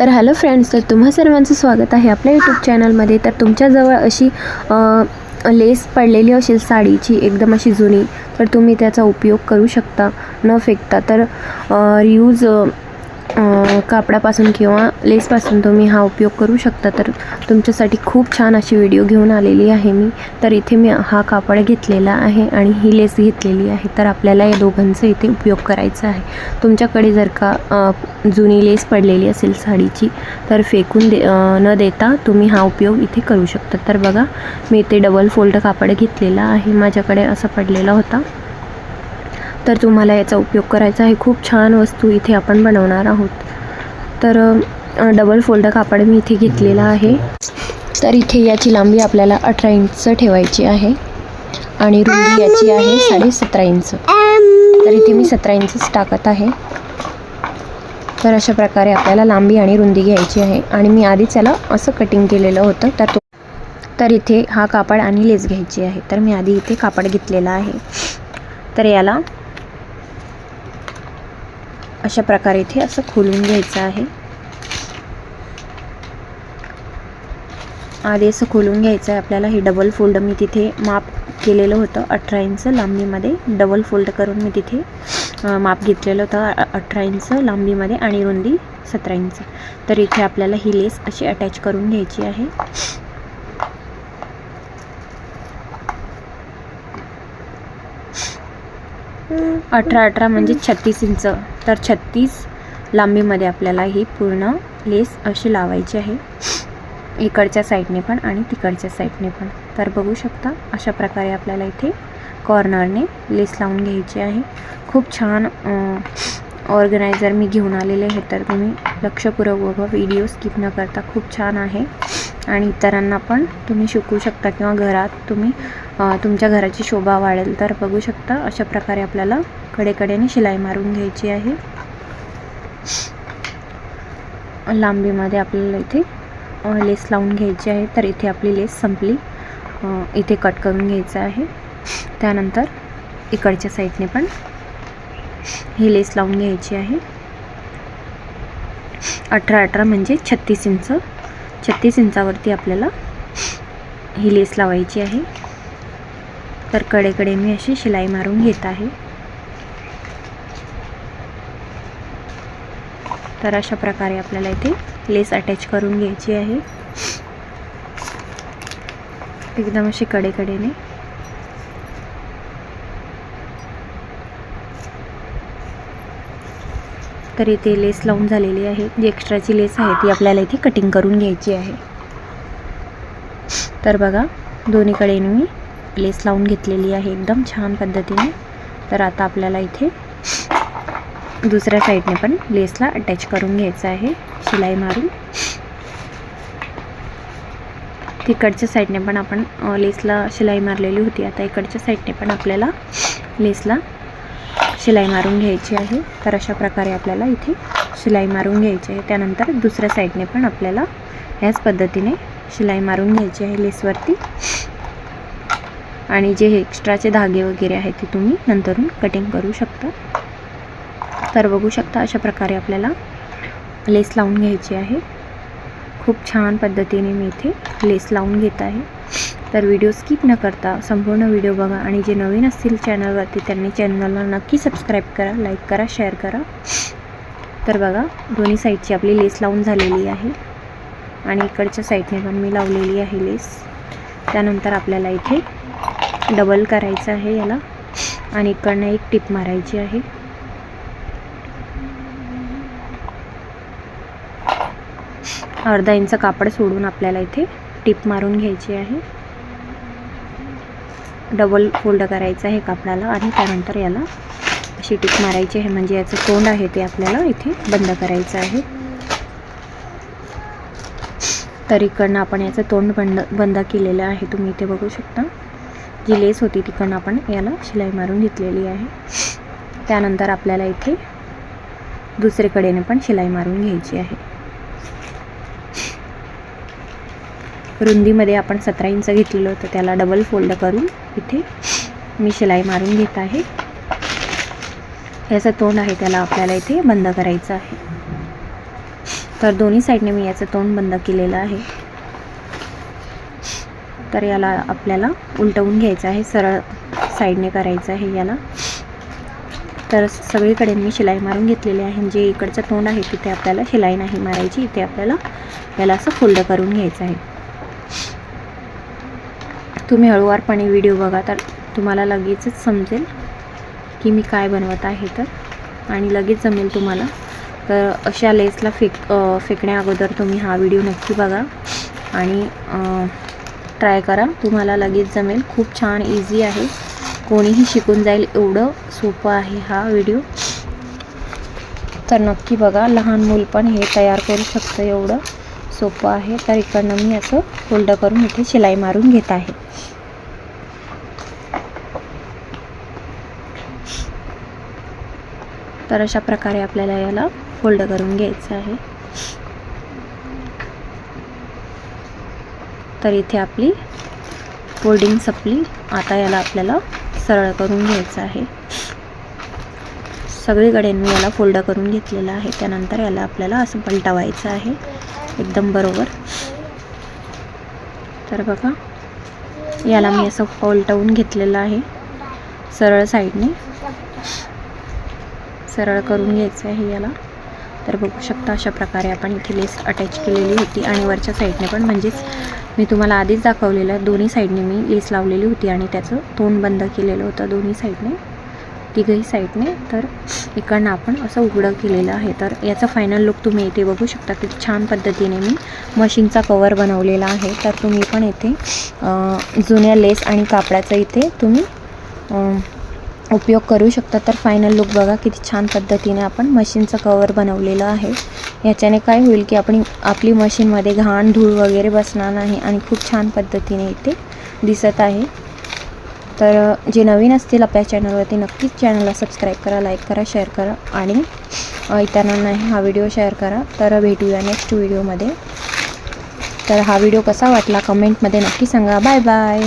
तर hello friends तर तुम्हा सर्वांचं स्वागत आहे आपल्या यूट्यूब चॅनलमध्ये तर तुमच्याजवळ अशी लेस पडलेली असेल साडीची एकदम अशी जुनी तर तुम्ही त्याचा उपयोग करू शकता न फेकता. तर रियूज कापडापासून किंवा लेसपासून तुम्ही हा उपयोग करू शकता. तर तुमच्यासाठी खूप छान अशी व्हिडिओ घेऊन आलेली आहे मी. तर इथे मी हा कापड घेतलेला आहे आणि ही लेस घेतलेली आहे. तर आपल्याला या दोघांचा इथे उपयोग करायचा आहे. तुमच्याकडे जर का जुनी लेस पडलेली असेल साडीची तर फेकून दे न देता तुम्ही हा उपयोग इथे करू शकता. तर बघा मी इथे डबल फोल्ड कापड घेतलेला आहे. माझ्याकडे असा पडलेला होता. तर तुम्हाला याचा उपयोग करायचा आहे. खूप छान वस्तू इथे आपण बनवणार आहोत. तर डबल फोल्ड कापड मी इथे घेतलेला आहे. तर इथे याची लांबी आपल्याला अठरा इंच ठेवायची आहे. आणि रुंदी याची आहे साडे सतरा इंच. तर इथे मी सतरा इंचच टाकत आहे. तर अशा प्रकारे आपल्याला लांबी आणि रुंदी घ्यायची आहे. आणि मी आधीच याला असं कटिंग केलेलं होतं. तर तो तर इथे हा कापड आणि लेस घ्यायची आहे. तर मी आधी इथे कापड घेतलेला आहे. तर याला अशा प्रकारे इथे असं खोलून घ्यायचं आहे. आधी असं खोलून घ्यायचं आहे. आपल्याला हे डबल फोल्ड मी तिथे माप केलेलं होतं अठरा इंच लांबीमध्ये. डबल फोल्ड करून मी तिथे माप घेतलेलं होतं अठरा इंच लांबीमध्ये आणि रुंदी सतरा इंच. तर इथे आपल्याला ही लेस अशी अटॅच करून घ्यायची आहे. अठरा अठरा म्हणजे छत्तीस इंच. तर छत्तीस लांबीमध्ये आपल्याला ही पूर्ण लेस अशी लावायची आहे. इकडच्या साईडने पण आणि तिकडच्या साईडने पण. तर बघू शकता अशा प्रकारे आपल्याला इथे कॉर्नरने लेस लावून घ्यायची आहे. खूप छान ऑर्गनायझर मी घेऊन आलेले आहे तर तुम्ही लक्षपूर्वक बघा व्हिडिओ स्किप न करता खूप छान आहे. आणि इतरांना पण तुम्ही शिकू शकता किंवा घरात तुम्ही तुमच्या घराची शोभा वाढेल. तर बघू शकता अशा प्रकारे आपल्याला कडेकडेने शिलाई मारून घ्यायची आहे. लांबीमध्ये आपल्याला इथे लेस लावून घ्यायची आहे. तर इथे आपली लेस संपली. इथे कट करून घ्यायचं आहे. त्यानंतर इकडच्या साईडने पण ही लेस लावून घ्यायची आहे. अठरा अठरा म्हणजे छत्तीस इंच छत्तीस इंचावरती आपल्याला ही लेस लावायची आहे. तर कडेकडे मी अशी शिलाई मारून घेत आहे. तर अशा प्रकारे आपल्याला इथे लेस अटॅच करून घ्यायची आहे. एकदम अशी कडेकडेने. तर इथे लेस लावून झालेली आहे. जी एक्स्ट्राची लेस आहे ती आपल्याला इथे कटिंग करून घ्यायची आहे. तर बघा दोन्हीकडे मी लेस लावून घेतलेली आहे एकदम छान पद्धतीने. तर आता आपल्याला इथे दुसऱ्या साईडने पण लेसला अटॅच करून घ्यायचं आहे शिलाई मारून. तिकडच्या साईडने पण आपण लेसला शिलाई मारलेली होती. आता इकडच्या साईडने पण आपल्याला लेसला शिलाई मारून घ्यायची आहे. तर अशा प्रकारे आपल्याला इथे शिलाई मारून घ्यायची आहे. त्यानंतर दुसऱ्या साईडने पण आपल्याला ह्याच पद्धतीने शिलाई मारून घ्यायची आहे लेसवरती. आणि जे हे एक्स्ट्राचे धागे वगैरे आहेत ते तुम्ही नंतरून कटिंग करू शकता. तर बघू शकता अशा प्रकारे आपल्याला लेस लावून घ्यायची आहे. खूप छान पद्धतीने मी इथे लेस लावून घेत आहे. तर व्हिडिओ स्किप न करता संपूर्ण व्हिडिओ बघा. आणि जे नवीन असतील चॅनलवरती त्यांनी चॅनलला नक्की सबस्क्राईब करा लाईक करा शेअर करा. तर बघा दोन्ही साईडची आपली लेस लावून झालेली आहे. आणि इकडच्या साईडने पण मी लावलेली आहे लेस त्यानंतर आपल्याला इथे डबल करायचं आहे याला. आणि इकडनं एक टिप मारायची आहे. अर्धा इंच कापड सोडून आपल्याला इथे टिप मारून घ्यायची आहे. डबल फोल्ड करायचं आहे कापडाला आणि त्यानंतर याला अशी टिप मारायची आहे. म्हणजे याचं तोंड आहे ते आपल्याला इथे बंद करायचं आहे. तर इकडनं आपण याचं तोंड बंद बंद केलेलं आहे. तुम्ही इथे बघू शकता. जी लेस होती तिकडनं आपण याला शिलाई मारून घेतलेली आहे. त्यानंतर आपल्याला इथे दुसरीकडेने पण शिलाई मारून घ्यायची आहे. रुंदीमध्ये आपण सतरा इंच घेतलेलं होतं त्याला डबल फोल्ड करून इथे मी शिलाई मारून घेत आहे. याचं तोंड आहे त्याला आपल्याला इथे बंद करायचं आहे. तर दोन्ही साईडने मी याचं तोंड बंद केलेलं आहे. तर याला आपल्याला उलटवून घ्यायचं आहे सरळ साईडने करायचं आहे याला. तर सगळीकडे मी शिलाई मारून घेतलेली आहे. जे इकडचं तोंड आहे तिथे आपल्याला शिलाई नाही मारायची इथे आपल्याला याला असं फोल्ड करून घ्यायचं आहे. तुम्ही हळूवारपणे व्हिडिओ बघा तर तुम्हाला लगेचच समजेल की मी काय बनवत आहे तर. आणि लगेच जमेल तुम्हाला. तर अशा लेसला फेक फेकण्या अगोदर तुम्ही हा व्हिडिओ नक्की बघा. आणि ट्राय करा. तुम्हाला लगेच जमेल. खूप छान इझी आहे. कोणीही शिकून जाईल एवढं सोपं आहे हा व्हिडिओ. तर नक्की बघा लहान मूल पण हे तयार करू शकतं एवढं. सोपं आहे. तर इकडनं मी असं फोल्ड करून इथे शिलाई मारून घेत आहे. तर अशा प्रकारे आपल्याला याला फोल्ड करून घ्यायचं आहे. तर इथे आपली फोल्डिंग सपली आता याला आपल्याला सरळ करून घ्यायचं आहे. सगळीकडे मी याला फोल्ड करून घेतलेलं आहे. त्यानंतर याला आपल्याला असं पलटवायचं आहे. एकदम बरोबर. तर बघा याला मी असं पलटवून घेतलेलं आहे. सरळ साईडने. सरळ करून घ्यायचं आहे याला. तर बघू शकता अशा प्रकारे आपण इथे लेस अटॅच केलेली होती आणि वरच्या साईडने पण म्हणजेच मी तुम्हाला आधीच दाखवलेलं दोन्ही साईडने मी लेस लावलेली होती आणि त्याचं तोंड बंद केलेलं होतं दोन्ही साईडने. तिघही साईडने तर इकडनं आपण असं उघडं केलेलं आहे. तर याचा फायनल लुक तुम्ही इथे बघू शकता की छान पद्धतीने मी मशीनचा कवर बनवलेला आहे. तर तुम्ही पण इथे जुन्या लेस आणि कापडाचा इथे तुम्ही उपयोग करू शकता. तर फायनल लुक बघा किती छान पद्धतीने आपण मशीनचं कवर बनवलेलं आहे. याच्याने काय होईल की आपण आपली मशीनमध्ये घाण धूळ वगैरे बसणार नाही आणि खूप छान पद्धतीने इथे दिसत आहे. तर जे नवीन असतील आपल्या चॅनलवरती नक्कीच चॅनलला सबस्क्राईब करा लाईक करा शेअर करा आणि इतरांना इतरांनाही हा व्हिडिओ शेअर करा. तर भेटूया नेक्स्ट व्हिडिओमध्ये तर हा व्हिडिओ कसा वाटला कमेंटमध्ये नक्की सांगा. Bye bye